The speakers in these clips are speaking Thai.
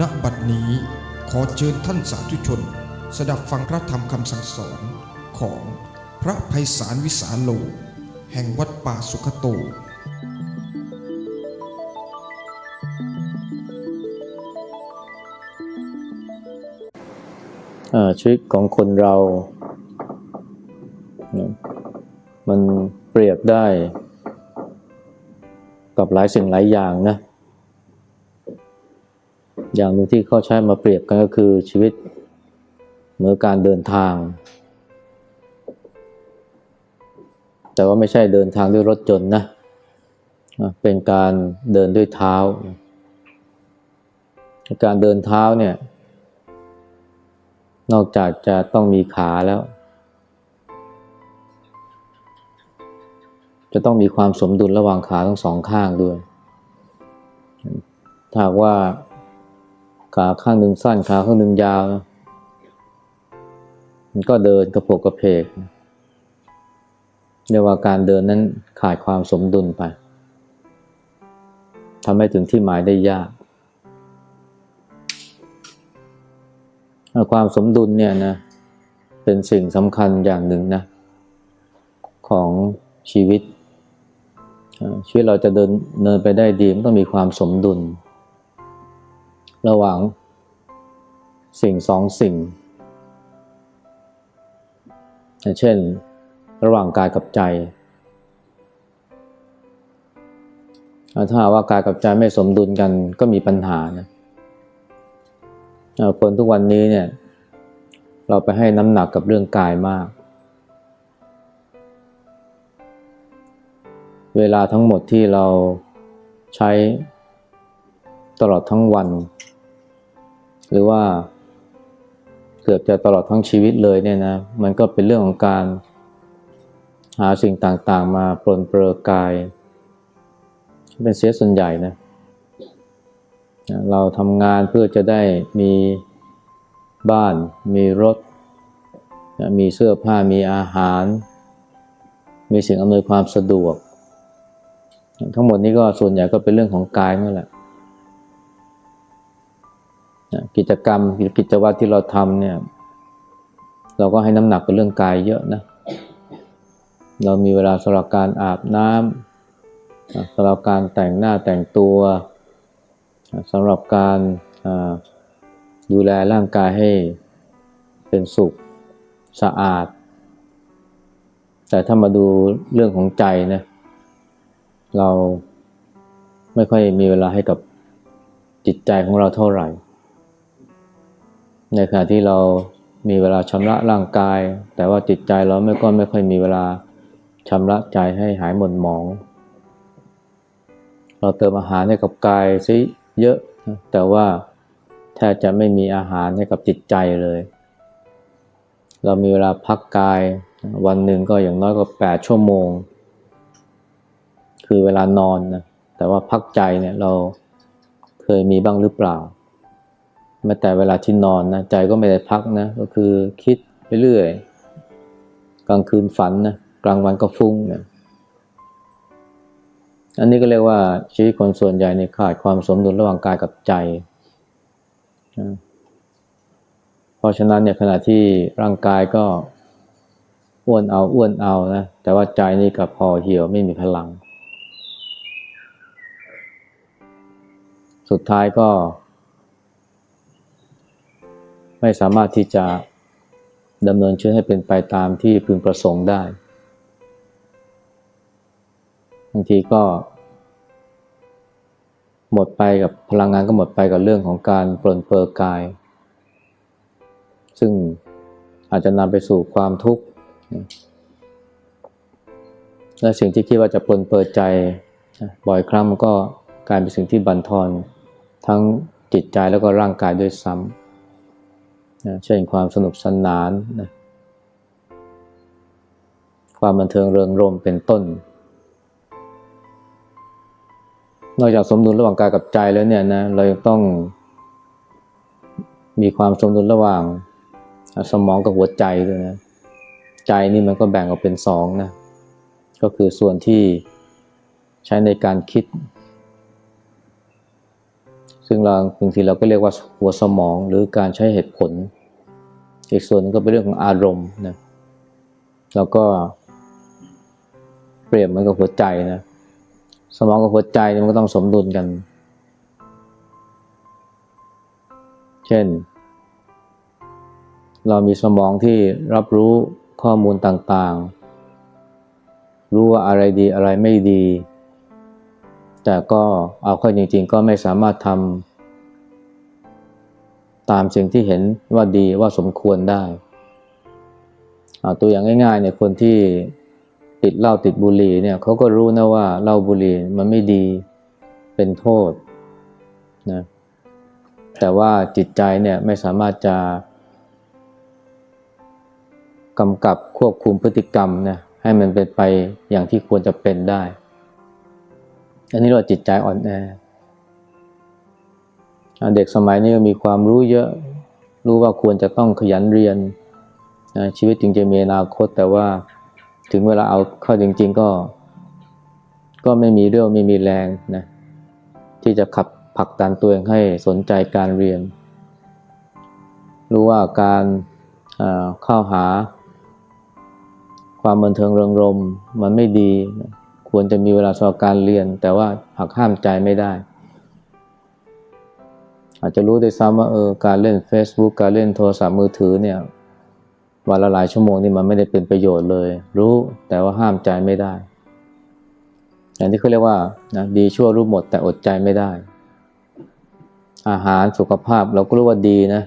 ณบัดนี้ขอเชิญท่านสาธุชน สดับฟังพระธรรมคำสั่งสอนของพระภัยสารวิสาโล แห่งวัดป่าสุขโต ชีวิตของคนเรา มันเปรียบได้ กับหลายสิ่งหลายอย่างนะ อย่างหนึ่งที่เขาใช้มาเปรียบกันก็คือชีวิตเหมือนการเดินทาง แต่ว่าไม่ใช่เดินทางด้วยรถยนต์นะ เป็นการเดินด้วยเท้า การเดินเท้าเนี่ย นอกจากจะต้องมีขาแล้ว จะต้องมีความสมดุลระหว่างขาทั้งสองข้างด้วย ถ้าว่า ขาข้างหนึ่งสั้นขาข้างหนึ่งยาว มันก็เดินกระโปกกระเพกเรียกว่าการเดินนั้นขาดความสมดุลไปทำให้ถึงที่หมายได้ยาก ความสมดุลเนี่ยนะเป็นสิ่งสำคัญอย่างหนึ่งนะของชีวิต ชีวิตเราจะเดินเนินไปได้ดีมันต้องมีความสมดุล ระหว่าง สิ่งสองสิ่ง เช่น ระหว่างกายกับใจ ถ้าว่ากายกับใจไม่สมดุลกันก็มีปัญหานะเอ่อคนทุกวันนี้เนี่ย เราไปให้น้ำหนักกับเรื่องกายมาก เวลาทั้งหมดที่เราใช้ตลอดทั้งวัน หรือว่าเกือบจะตลอดทั้งชีวิตเลยเนี่ยนะมันก็เป็นเรื่องของการหาสิ่งต่างๆ มาปลนเปลือกาย เป็นเสียส่วนใหญ่นะเราทำงานเพื่อจะได้มีบ้าน มีรถ มีเสื้อผ้ามีอาหาร มีสิ่งอำนวยความสะดวก ทั้งหมดนี้ก็ส่วนใหญ่ก็เป็นเรื่องของกายนั่นแหละ กิจกรรมกิจวัตรที่เราทำเนี่ย เราก็ให้น้ำหนักกับเรื่องกายเยอะนะ เรามีเวลาสำหรับการอาบน้ำสำหรับการแต่งหน้าแต่งตัวสำหรับการดูแลร่างกายให้เป็นสุขสะอาด แต่ถ้ามาดูเรื่องของใจนะ เราไม่ค่อยมีเวลาให้กับจิตใจของเราเท่าไหร่ ในขณะที่เรามีเวลาชำระร่างกาย แต่ว่าจิตใจเราไม่ก็ไม่ค่อยมีเวลาชำระใจให้หายหม่นหมอง เราเติมอาหารให้กับกายซิเยอะ แต่ว่าแทบจะไม่มีอาหารให้กับจิตใจเลย เรามีเวลาพักกายวันหนึ่งก็อย่างน้อยก็แปดชั่วโมง คือเวลานอนนะแต่ว่าพักใจเนี่ยเราเคยมีบ้างหรือเปล่า แม้แต่เวลาที่นอนนะใจก็ไม่ได้พักนะ ก็คือคิดไปเรื่อย กลางคืนฝันนะกลางวันก็ฟุ้งเนี่ยอันนี้ก็เรียกว่าชีวิตคนส่วนใหญ่เนี่ยขาดความสมดุลระหว่างกายกับใจ เพราะฉะนั้นเนี่ยขณะที่ร่างกายก็อ้วนเอาอ้วนเอานะแต่ว่าใจนี่กับพอเหี่ยวไม่มีพลัง สุดท้ายก็ ไม่สามารถที่จะดำเนินชีวิตให้เป็นไปตามที่พึงประสงค์ได้บางทีก็หมดไปกับพลังงานก็หมดไปกับเรื่องของการปลนเปลือกาย ซึ่งอาจจะนำไปสู่ความทุกข์ และสิ่งที่คิดว่าจะปลนเปลือใจ บ่อยครั้งมันก็กลายเป็นสิ่งที่บั่นทอนทั้งจิตใจแล้วก็ร่างกายด้วยซ้ำ เช่นความสนุกสนานนะความบันเทิงเริงรมเป็นต้น นอกจากสมดุลระหว่างกายกับใจแล้วเนี่ยนะเรายังต้อง มีความสมดุลระหว่าง สมองกับหัวใจด้วยนะใจนี่มันก็แบ่งออกเป็นสองนะก็คือส่วนที่ใช้ในการคิด ซึ่งเราบางทีเราก็เรียกว่าหัวสมองหรือการใช้เหตุผล อีกส่วนหนึงก็เป็นเรื่องของอารมณ์นะแล้วก็เปรียบเหมือนกับหัวใจนะสมองกับหัวใจมันก็ต้องสมดุลกัน เช่น เรามีสมองที่รับรู้ข้อมูลต่างๆ รู้ว่าอะไรดีอะไรไม่ดี แต่ก็เอาเข้าจริงๆ ก็ไม่สามารถทำ ตามสิ่งที่เห็นว่าดีว่าสมควรได้ ตัวอย่างง่ายๆเนี่ยคนที่ติดเหล้าติดบุหรี่เนี่ยเขาก็รู้นะว่าเหล้าบุหรี่มันไม่ดีเป็นโทษนะแต่ว่าจิตใจเนี่ยไม่สามารถจะกำกับควบคุมพฤติกรรมนะให้มันเป็นไปอย่างที่ควรจะเป็นได้ อันนี้เราจิตใจอ่อนแอ เด็กสมัยนี้มีความรู้เยอะรู้ว่าควรจะต้องขยันเรียนนะชีวิตจึงจะมีอนาคต แต่ว่าถึงเวลาเอาเข้าจริง ๆ ก็ ก็ไม่มีเรี่ยวไม่มีแรงนะที่จะขับผลักดันตัวเองให้สนใจการเรียน รู้ว่าการอ่าเข้าหา ความบันเทิงเริงรมมันไม่ดี ควรจะมีเวลาสำหรับการเรียน แต่ว่าหักห้ามใจไม่ได้ อาจจะรู้ด้วยซ้ำว่าเออการเล่น Facebook การเล่นโทรศัพท์มือถือเนี่ยวันละหลายชั่วโมงนี่มันไม่ได้เป็นประโยชน์เลย รู้แต่ว่าห้ามใจไม่ได้ อย่างที่เขาเรียกว่านะดีชั่วรู้หมดแต่อดใจไม่ได้ อาหารสุขภาพเราก็รู้ว่าดีนะ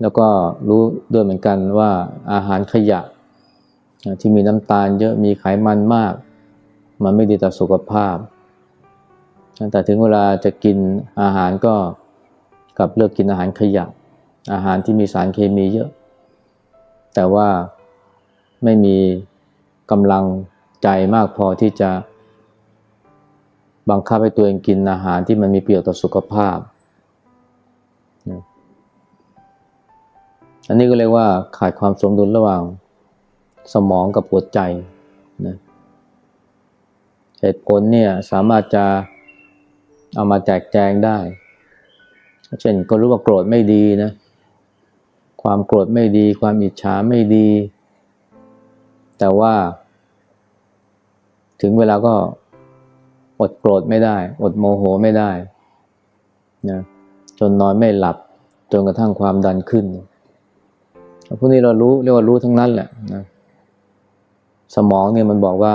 แล้วก็รู้ด้วยเหมือนกันว่าอาหารขยะนะที่มีน้ำตาลเยอะมีไขมันมาก มันไม่ดีต่อสุขภาพ แต่ถึงเวลาจะกินอาหารก็กลับเลือกกินอาหารขยะ อาหารที่มีสารเคมีเยอะ แต่ว่าไม่มีกำลังใจมากพอที่จะบังคับให้ตัวเองกินอาหารที่มันมีประโยชน์ต่อสุขภาพ อันนี้ก็เรียกว่าขาดความสมดุลระหว่างสมองกับหัวใจนะเหตุผลเนี่ยสามารถจะ เอามาแจกแจงได้ เช่นก็รู้ว่าโกรธไม่ดีนะ ความโกรธไม่ดี ความอิจฉาไม่ดี แต่ว่า ถึงเวลาก็อดโกรธไม่ได้ อดโมโหไม่ได้นะจนนอนไม่หลับ จนกระทั่งความดันขึ้นพวกนี้เรารู้เรียกว่ารู้ทั้งนั้นแหละนะสมองเนี่ยมันบอกว่า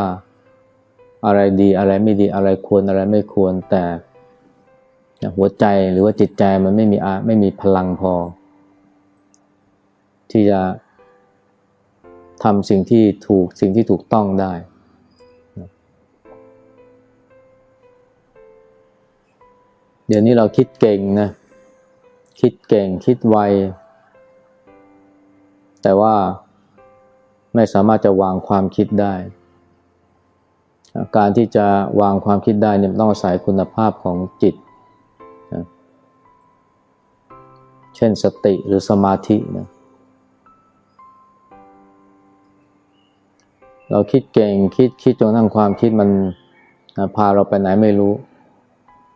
อะไรดีอะไรไม่ดีอะไรควรอะไรไม่ควรแต่ หัวใจหรือว่าจิตใจมันไม่มีอาไม่มีพลังพอ ที่จะทำสิ่งที่ถูกสิ่งที่ถูกต้องได้ เดี๋ยวนี้เราคิดเก่งนะ คิดเก่งคิดไว แต่ว่าไม่สามารถจะวางความคิดได้ การที่จะวางความคิดได้เนี่ยต้องอาศัยคุณภาพของจิต ช่นสติหรือสมาธินะเราคิดเก่งคิดคิดจนกระทั่งความคิดมันพาเราไปไหนไม่รู้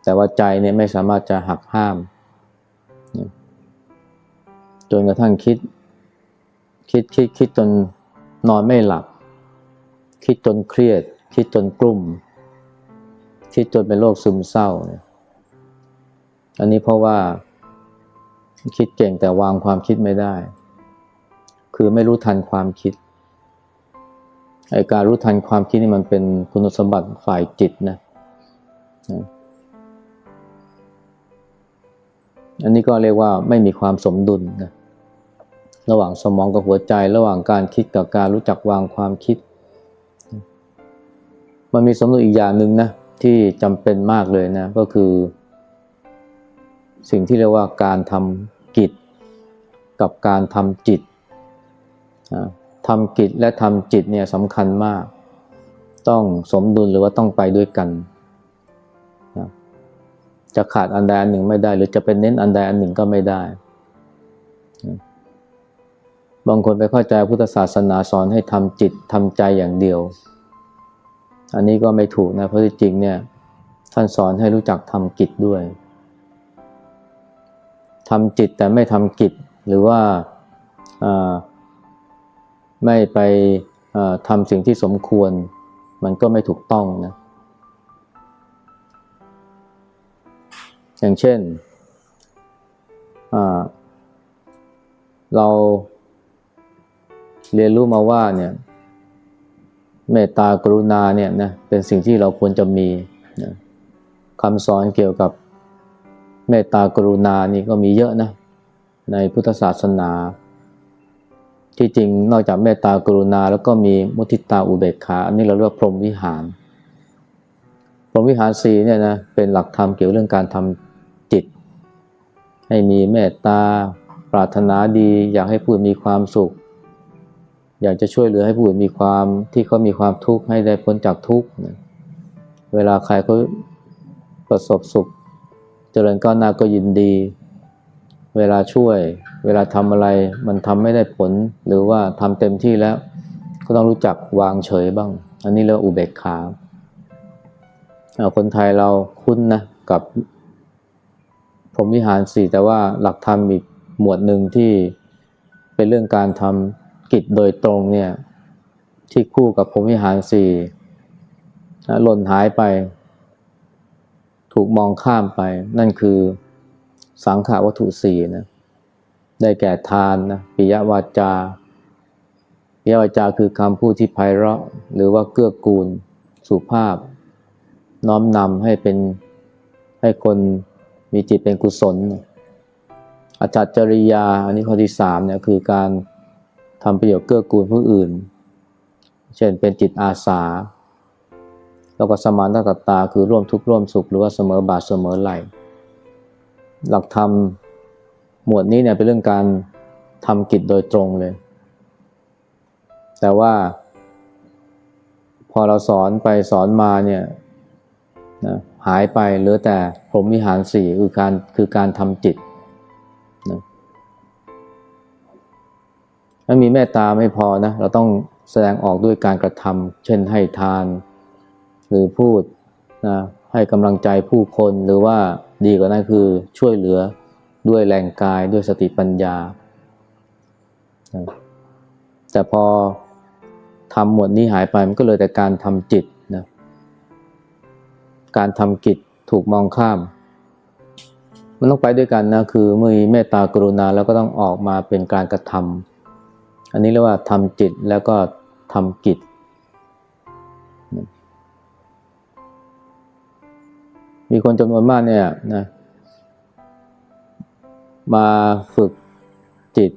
แต่ว่าใจเนี่ยไม่สามารถจะหักห้าม จนกระทั่งคิด คิดคิดคิดจนนอนไม่หลับ คิดจนเครียด คิดจนกลุ่ม คิดจนเป็นโรคซึมเศร้าเนี่ยอันนี้เพราะว่า คิดเก่งแต่วางความคิดไม่ได้ คือไม่รู้ทันความคิดไอการรู้ทันความคิดนี่มันเป็นคุณสมบัติฝ่ายจิตนะนะอันนี้ก็เรียกว่าไม่มีความสมดุลนะระหว่างสมองกับหัวใจ ระหว่างการคิดกับการรู้จักวางความคิด มันมีสมดุลอีกอย่างหนึ่งนะที่จำเป็นมากเลยนะก็คือ สิ่งที่เรียกว่าการทำ กับการทำจิตทำกิจและทำจิตเนี่ยสำคัญมาก ต้องสมดุลหรือว่าต้องไปด้วยกัน จะขาดอันใดอันหนึ่งไม่ได้ หรือจะเป็นเน้นอันใดอันหนึ่งก็ไม่ได้ บางคนไปเข้าใจพุทธศาสนาสอนให้ทำจิตทำใจอย่างเดียว อันนี้ก็ไม่ถูกนะเพราะจริงเนี่ยท่านสอนให้รู้จักทำกิจด้วยทำจิตแต่ไม่ทำกิจ หรือว่าไม่ไปทำสิ่งที่สมควร มันก็ไม่ถูกต้องนะ อย่างเช่น เราเรียนรู้มาว่าเนี่ยเมตตากรุณาเนี่ยนะเป็นสิ่งที่เราควรจะมีนะคำสอนเกี่ยวกับเมตตากรุณานี่ก็มีเยอะนะ ในพุทธศาสนา ที่จริงนอกจากเมตตากรุณา แล้วก็มีมุทิตาอุเบกขา อันนี้เราเรียกว่าพรหมวิหาร พรหมวิหารสีเนี่ยนะเป็นหลักธรรมเกี่ยวเรื่องการทำจิต ให้มีเมตตาปรารถนาดี อยากให้ผู้อื่นมีความสุข อยากจะช่วยเหลือให้ผู้อื่นมีความที่เขามีความทุกข์ให้ได้พ้นจากทุกข์นะเวลาใครเขาประสบสุข เจริญก้าวหน้าก็ยินดี เวลาช่วย เวลาทำอะไรมันทำไม่ได้ผล หรือว่าทำเต็มที่แล้ว ก็ต้องรู้จักวางเฉยบ้าง อันนี้เรียกอุเบกขาคนไทยเราคุ้นนะกับพรหมวิหารสี่แต่ว่าหลักธรรมอีกหมวดหนึ่งที่เป็นเรื่องการทำกิจโดยตรงเนี่ยที่คู่กับพรหมวิหารสี่หล่นหายไป ถูกมองข้ามไปนั่นคือ สังขาวัตถุสี่นะได้แก่ทานนะปิยวาจาปิยวาจาคือคำพูดที่ไพเราะ หรือว่าเกื้อกูล สุภาพ น้อมนำให้เป็นให้คนมีจิตเป็นกุศลอาจัดจริยา อันนี้ข้อที่สามเนี่ยคือการทำประโยชน์เกื้อกูลผู้อื่น เช่นเป็นจิตอาสา แล้วก็สมานตตาคือร่วมทุกข์ร่วมสุข หรือว่าเสมอบาทเสมอไหล หลักธรรมหมวดนี้เนี่ยเป็นเรื่องการทำกิจโดยตรงเลย แต่ว่า พอเราสอนไปสอนมาเนี่ยนะหายไปเหลือแต่พรหมวิหารสี่คือการคือการทำจิตนะถ้ามีเมตตาไม่พอนะ เราต้องแสดงออกด้วยการกระทำเช่นให้ทาน หรือพูดนะ ให้กำลังใจผู้คนหรือว่าดีกว่านั้นคือช่วยเหลือด้วยแรงกายด้วยสติปัญญา แต่พอทำหมวดนี้หายไปมันก็เลยแต่การทำจิตนะการทำกิจถูกมองข้าม มันต้องไปด้วยกันนะคือเมื่อมีเมตตากรุณาแล้วก็ต้องออกมาเป็นการกระทำอันนี้เรียกว่าทำจิตแล้วก็ทำกิจ มีคนจำนวนมากเนี่ยนะมาฝึกจิต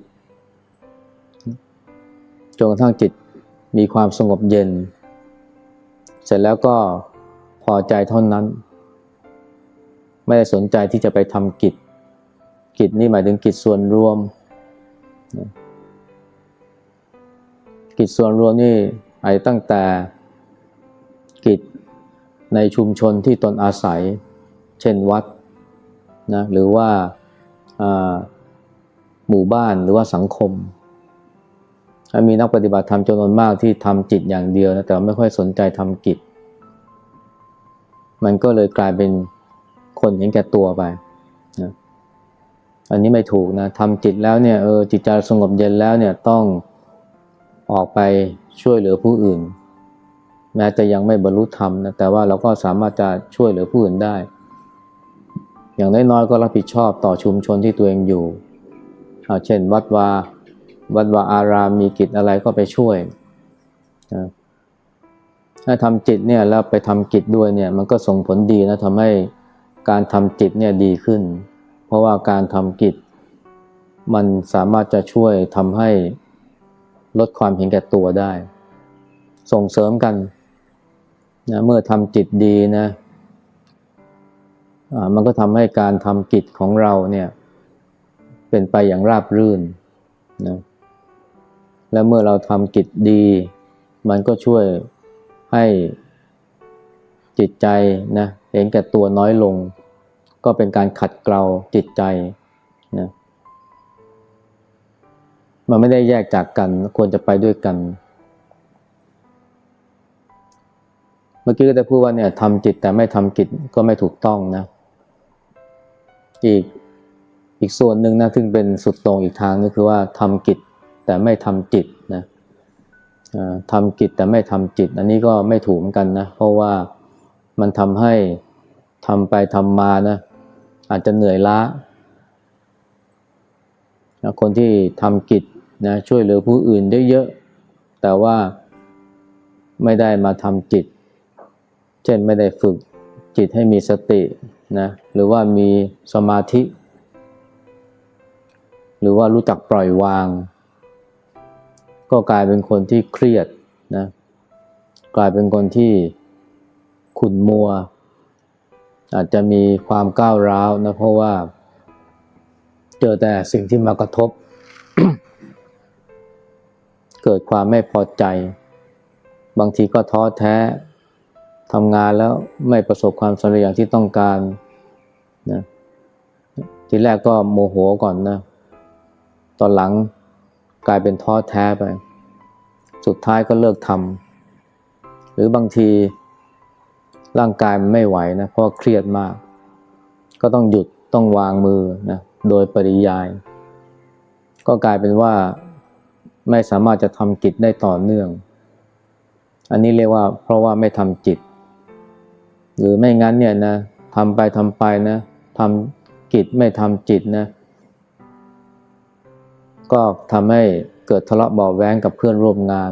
จนกระทั่งจิตมีความสงบเย็น เสร็จแล้วก็พอใจเท่านั้น ไม่ได้สนใจที่จะไปทำกิจ กิจนี่หมายถึงกิจส่วนรวม กิจส่วนรวมนี่ไอ้ตั้งแต่กิจ ในชุมชนที่ตนอาศัย เช่นวัดนะหรือว่าหมู่บ้านหรือว่าสังคม มีนักปฏิบัติธรรมจำนวนมากที่ทำจิตอย่างเดียวนะแต่ไม่ค่อยสนใจทำกิจ มันก็เลยกลายเป็นคนเห็นแก่ตัวไปนะอันนี้ไม่ถูกนะทำจิตแล้วเนี่ยเออจิตใจสงบเย็นแล้วเนี่ยต้องออกไปช่วยเหลือผู้อื่น แม้จะยังไม่บรรลุธรรมนะแต่ว่าเราก็สามารถจะช่วยเหลือผู้อื่นได้ อย่างน้อยๆก็รับผิดชอบต่อชุมชนที่ตัวเองอยู่เช่น วัดวาวัดวาอารามมีกิจอะไรก็ไปช่วยนะถ้าทำจิตเนี่ยแล้วไปทำกิจด้วยเนี่ยมันก็ส่งผลดีนะทำให้การทำจิตเนี่ยดีขึ้น เพราะว่าการทำกิจ มันสามารถจะช่วยทำให้ลดความเห็นแก่ตัวได้ ส่งเสริมกัน นะเมื่อทำจิตดีนะมันก็ทำให้การทำกิจของเราเนี่ยเป็นไปอย่างราบรื่นนะและเมื่อเราทำกิจดี มันก็ช่วยให้จิตใจนะเห็นแก่ตัวน้อยลง ก็เป็นการขัดเกลาจิตใจนะมันไม่ได้แยกจากกันควรจะไปด้วยกัน มมื่อกี้ก็ได้พูดว่าเนี่ยทำจิตแต่ไม่ทำกิจก็ไม่ถูกต้องนะ อีกอีกส่วนหนึ่งนะซึ่งเป็นสุดตรงอีกทางนึงคือว่าทำกิจแต่ไม่ทำจิตนะทำกิจแต่ไม่ทำจิต อันนี้ก็ไม่ถูกเหมือนกันนะ เพราะว่ามันทำให้ทำไปทำมานะ อาจจะเหนื่อยล้า คนที่ทำกิจนะช่วยเหลือผู้อื่นได้เยอะ แต่ว่าไม่ได้มาทำจิต ช่นไม่ได้ฝึกจิตให้มีสตินะหรือว่ามีสมาธิ หรือว่ารู้จักปล่อยวาง ก็กลายเป็นคนที่เครียดนะกลายเป็นคนที่ขุ่นมัว อาจจะมีความก้าวร้าวนะเพราะว่าเจอแต่สิ่งที่มากระทบ เกิดความไม่พอใจ บางทีก็ท้อแท้ ทำงานแล้วไม่ประสบความสำเร็จอย่างที่ต้องการนะทีแรกก็โมโหก่อนนะ ตอนหลังกลายเป็นท้อแท้ไป สุดท้ายก็เลิกทำหรือบางทีร่างกายมันไม่ไหวนะเพราะเครียดมาก ก็ต้องหยุดต้องวางมือนะโดยปริยาย ก็กลายเป็นว่าไม่สามารถจะทำกิจได้ต่อเนื่อง อันนี้เรียกว่าเพราะว่าไม่ทำจิต หรือไม่งั้นเนี่ยนะทำไปทำไปนะทำกิจไม่ทำจิตนะ ก็ทำให้เกิดทะเลาะเบาแว้งกับเพื่อนร่วมงาน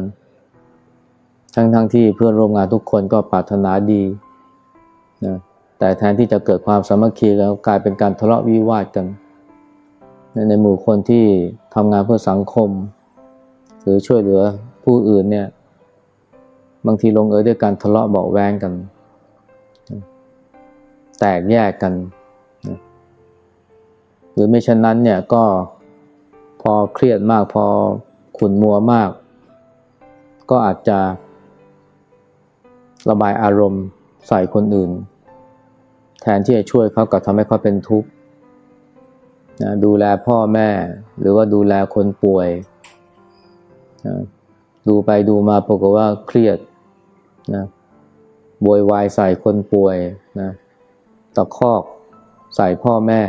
ทั้งๆทที่เพื่อนร่วมงานทุกคนก็ปรารถนาดีนะแต่แทนที่จะเกิดความสามัคคีแล้วกลายเป็นการทะเลาะวิวาทกัน ในหมู่คนที่ทำงานเพื่อสังคม หรือช่วยเหลือผู้อื่นเนี่ย บางทีลงเอยด้วยการทะเลาะเบาแว้งกัน แตกแยกกันนะหรือไม่เช่นนั้นเนี่ยก็พอเครียดมากพอขุ่นมัวมาก ก็อาจจะระบายอารมณ์ใส่คนอื่น แทนที่จะช่วยเขากับทำให้เขาเป็นทุกข์นะดูแลพ่อแม่หรือว่าดูแลคนป่วยนะดูไปดูมาปรากฏว่าเครียดนะโวยวายใส่คนป่วยนะ ตะคอกใส่พ่อแม่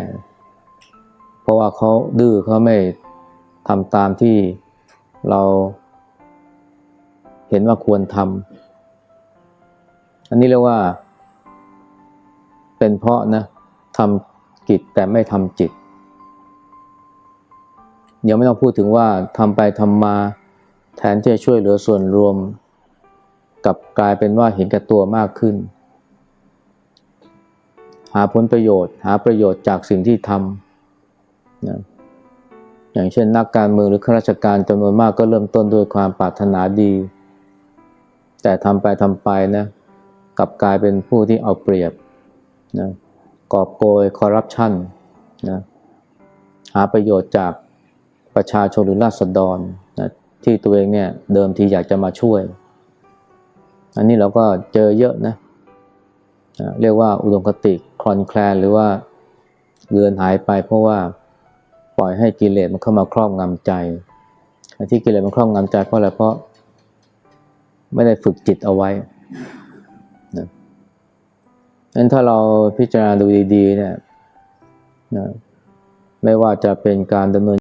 เพราะว่าเขาดื้อเขาไม่ทำตามที่เราเห็นว่าควรทำอันนี้เรียกว่า เป็นเพราะนะทำกิจแต่ไม่ทำจิตเดี๋ยวไม่ต้องพูดถึงว่าทำไปทำมาแทนที่จะช่วยเหลือส่วนรวม กับกลายเป็นว่าเห็นแก่ตัวมากขึ้น หาผลประโยชน์ หาประโยชน์จากสิ่งที่ทำนะอย่างเช่นนักการเมืองหรือข้าราชการจำนวนมากก็เริ่มต้นด้วยความปรารถนาดี แต่ทำไปทำไปนะกลับกลายเป็นผู้ที่เอาเปรียบนะกอบโกยคอร์รัปชันนะหาประโยชน์จากประชาชนหรือราษฎรนะที่ตัวเองเนี่ยเดิมทีอยากจะมาช่วย อันนี้เราก็เจอเยอะนะนะ เรียกว่าอุดมคติคลอนแคลนหรือว่าเลือนหายไป เพราะว่าปล่อยให้กิเลสมันเข้ามาครอบงำใจ ที่กิเลสมันครอบงำใจเพราะอะไรเพราะไม่ได้ฝึกจิตเอาไว้นะงั้นถ้าเราพิจารณาดูดีๆเนี่ยนะไม่ว่าจะเป็นการดำเนิน